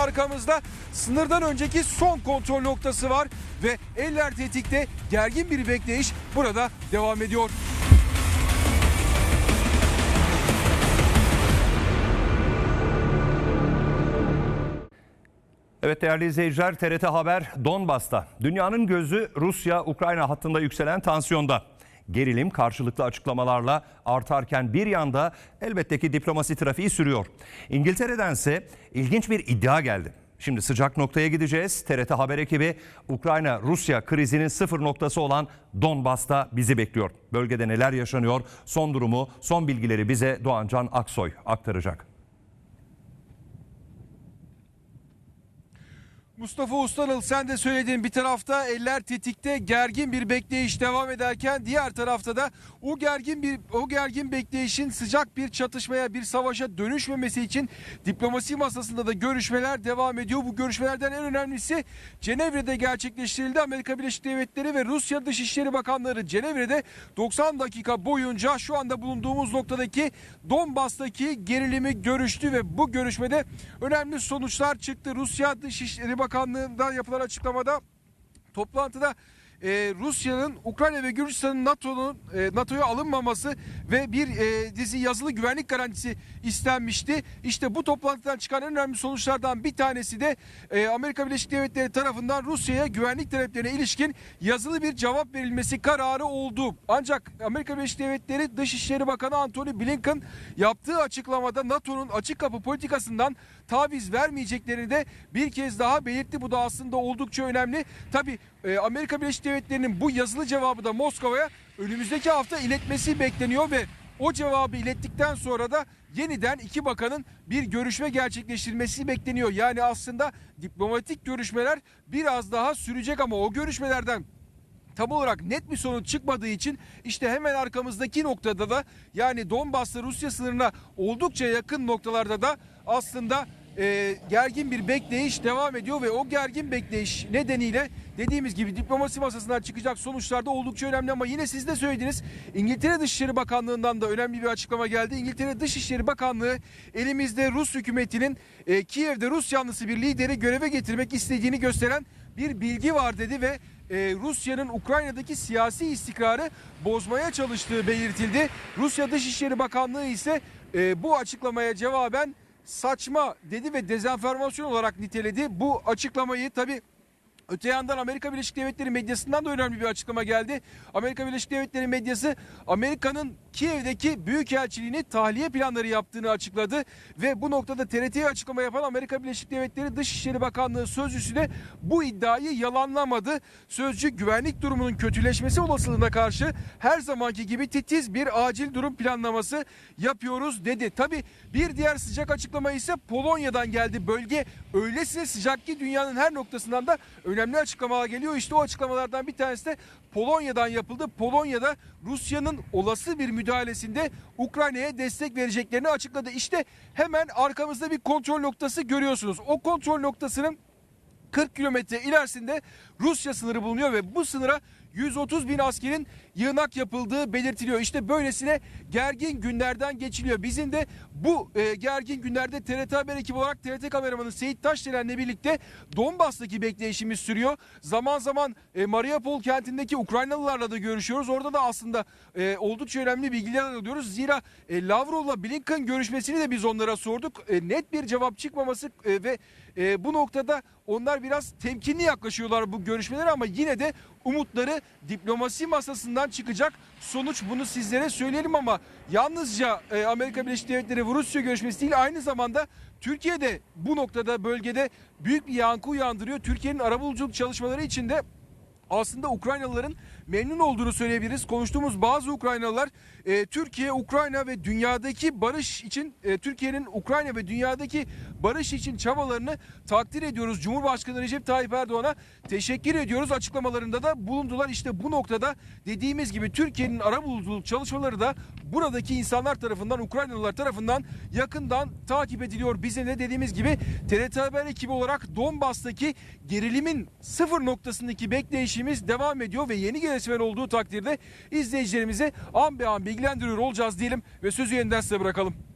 arkamızda sınırdan önceki son kontrol noktası var ve eller tetikte gergin bir bekleyiş burada devam ediyor. Evet değerli izleyiciler TRT Haber Donbas'ta. Dünyanın gözü Rusya-Ukrayna hattında yükselen tansiyonda. Gerilim karşılıklı açıklamalarla artarken bir yanda elbette ki diplomasi trafiği sürüyor. İngiltere'dense ilginç bir iddia geldi. Şimdi sıcak noktaya gideceğiz. TRT Haber ekibi Ukrayna-Rusya krizinin sıfır noktası olan Donbas'ta bizi bekliyor. Bölgede neler yaşanıyor? Son durumu, son bilgileri bize Doğancan Aksoy aktaracak. Mustafa Ustanıl sen de söylediğin bir tarafta eller tetikte gergin bir bekleyiş devam ederken diğer tarafta da o gergin bir o gergin bekleyişin sıcak bir çatışmaya bir savaşa dönüşmemesi için diplomasi masasında da görüşmeler devam ediyor. Bu görüşmelerden en önemlisi Cenevre'de gerçekleştirildi. Amerika Birleşik Devletleri ve Rusya Dışişleri Bakanları Cenevre'de 90 dakika boyunca şu anda bulunduğumuz noktadaki Donbas'taki gerilimi görüştü ve bu görüşmede önemli sonuçlar çıktı. Rusya Dışişleri Bakanlığı'ndan yapılan açıklamada toplantıda e, Rusya'nın Ukrayna ve Gürcistan'ın NATO'nun e, NATO'ya alınmaması ve bir e, dizi yazılı güvenlik garantisi istenmişti. İşte bu toplantıdan çıkan en önemli sonuçlardan bir tanesi de e, Amerika Birleşik Devletleri tarafından Rusya'ya güvenlik taleplerine ilişkin yazılı bir cevap verilmesi kararı oldu. Ancak Amerika Birleşik Devletleri Dışişleri Bakanı Antony Blinken yaptığı açıklamada NATO'nun açık kapı politikasından taviz vermeyeceklerini de bir kez daha belirtti. Bu da aslında oldukça önemli. Tabi Amerika Birleşik Devletleri'nin bu yazılı cevabı da Moskova'ya önümüzdeki hafta iletmesi bekleniyor ve o cevabı ilettikten sonra da yeniden iki bakanın bir görüşme gerçekleştirmesi bekleniyor. Yani aslında diplomatik görüşmeler biraz daha sürecek ama o görüşmelerden tam olarak net bir sonuç çıkmadığı için işte hemen arkamızdaki noktada da yani Donbas'ta Rusya sınırına oldukça yakın noktalarda da aslında e, gergin bir bekleyiş devam ediyor ve o gergin bekleyiş nedeniyle dediğimiz gibi diplomasi masasından çıkacak sonuçlar da oldukça önemli ama yine siz de söylediniz İngiltere Dışişleri Bakanlığı'ndan da önemli bir açıklama geldi. İngiltere Dışişleri Bakanlığı elimizde Rus hükümetinin e, Kiev'de Rus yanlısı bir lideri göreve getirmek istediğini gösteren bir bilgi var dedi ve e, Rusya'nın Ukrayna'daki siyasi istikrarı bozmaya çalıştığı belirtildi. Rusya Dışişleri Bakanlığı ise e, bu açıklamaya cevaben saçma dedi ve dezenformasyon olarak niteledi. Bu açıklamayı tabi Öte yandan Amerika Birleşik Devletleri medyasından da önemli bir açıklama geldi. Amerika Birleşik Devletleri medyası Amerika'nın Kiev'deki büyükelçiliğini tahliye planları yaptığını açıkladı ve bu noktada TRT'ye açıklama yapan Amerika Birleşik Devletleri Dışişleri Bakanlığı sözcüsü de bu iddiayı yalanlamadı. Sözcü güvenlik durumunun kötüleşmesi olasılığına karşı her zamanki gibi titiz bir acil durum planlaması yapıyoruz dedi. Tabi bir diğer sıcak açıklama ise Polonya'dan geldi. Bölge öylesine sıcak ki dünyanın her noktasından da önemli açıklamalar geliyor. İşte o açıklamalardan bir tanesi de Polonya'dan yapıldı. Polonya'da Rusya'nın olası bir müdahalesinde Ukrayna'ya destek vereceklerini açıkladı. İşte hemen arkamızda bir kontrol noktası görüyorsunuz. O kontrol noktasının 40 kilometre ilerisinde Rusya sınırı bulunuyor ve bu sınıra 130 bin askerin yığınak yapıldığı belirtiliyor. İşte böylesine gergin günlerden geçiliyor. Bizim de bu e, gergin günlerde TRT Haber ekibi olarak TRT kameramanı Seyit Taşdelen'le birlikte Donbas'taki bekleyişimiz sürüyor. Zaman zaman e, Mariupol kentindeki Ukraynalılarla da görüşüyoruz. Orada da aslında e, oldukça önemli bilgiler alıyoruz. Zira e, Lavrov'la Blinken görüşmesini de biz onlara sorduk. E, net bir cevap çıkmaması e, ve e, bu noktada onlar biraz temkinli yaklaşıyorlar bu görüşmelere ama yine de umutları diplomasi masasından çıkacak sonuç bunu sizlere söyleyelim ama yalnızca e, Amerika Birleşik Devletleri ve Rusya görüşmesi değil aynı zamanda Türkiye'de bu noktada bölgede büyük bir yankı uyandırıyor. Türkiye'nin arabuluculuk çalışmaları içinde aslında Ukraynalıların memnun olduğunu söyleyebiliriz. Konuştuğumuz bazı Ukraynalılar e, Türkiye, Ukrayna ve dünyadaki barış için e, Türkiye'nin Ukrayna ve dünyadaki barış için çabalarını takdir ediyoruz. Cumhurbaşkanı Recep Tayyip Erdoğan'a teşekkür ediyoruz. Açıklamalarında da bulundular. İşte bu noktada dediğimiz gibi Türkiye'nin arabuluculuk çalışmaları da buradaki insanlar tarafından, Ukraynalılar tarafından yakından takip ediliyor. Bizim de dediğimiz gibi TRT Haber ekibi olarak Donbas'taki gerilimin sıfır noktasındaki bekleyişimiz devam ediyor ve yeni gelişmeler olduğu takdirde izleyicilerimize an be an bilgilendiriyor olacağız diyelim ve sözü yeniden size bırakalım.